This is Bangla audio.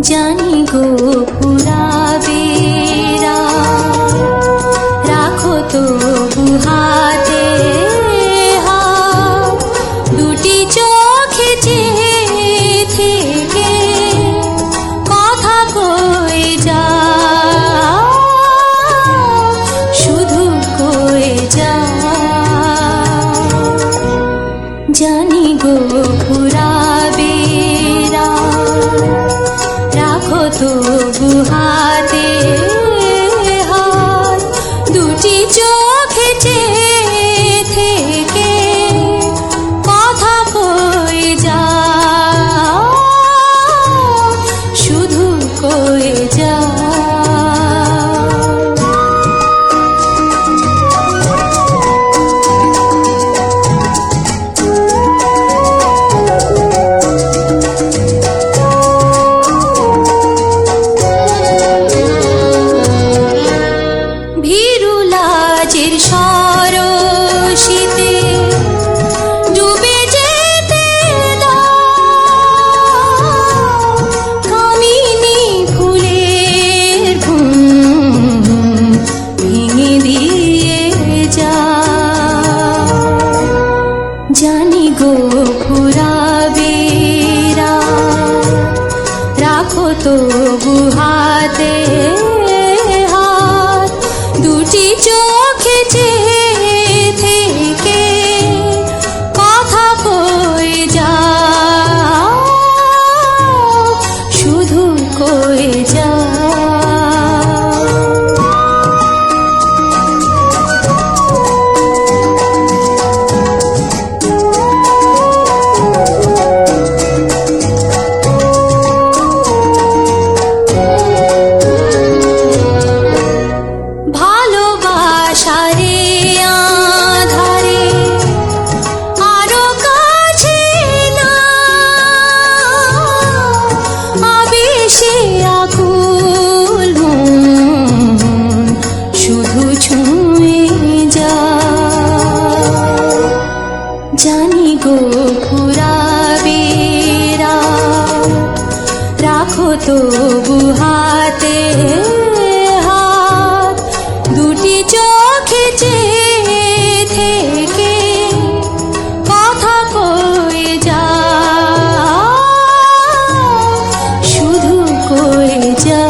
জানি গো কয়ে যা। তবু হাতে হাত দুটি চোখে তবু হাতে হাত দুটি চোখে চেয়ে থেকে কথা কই যা। শুধু কই যা।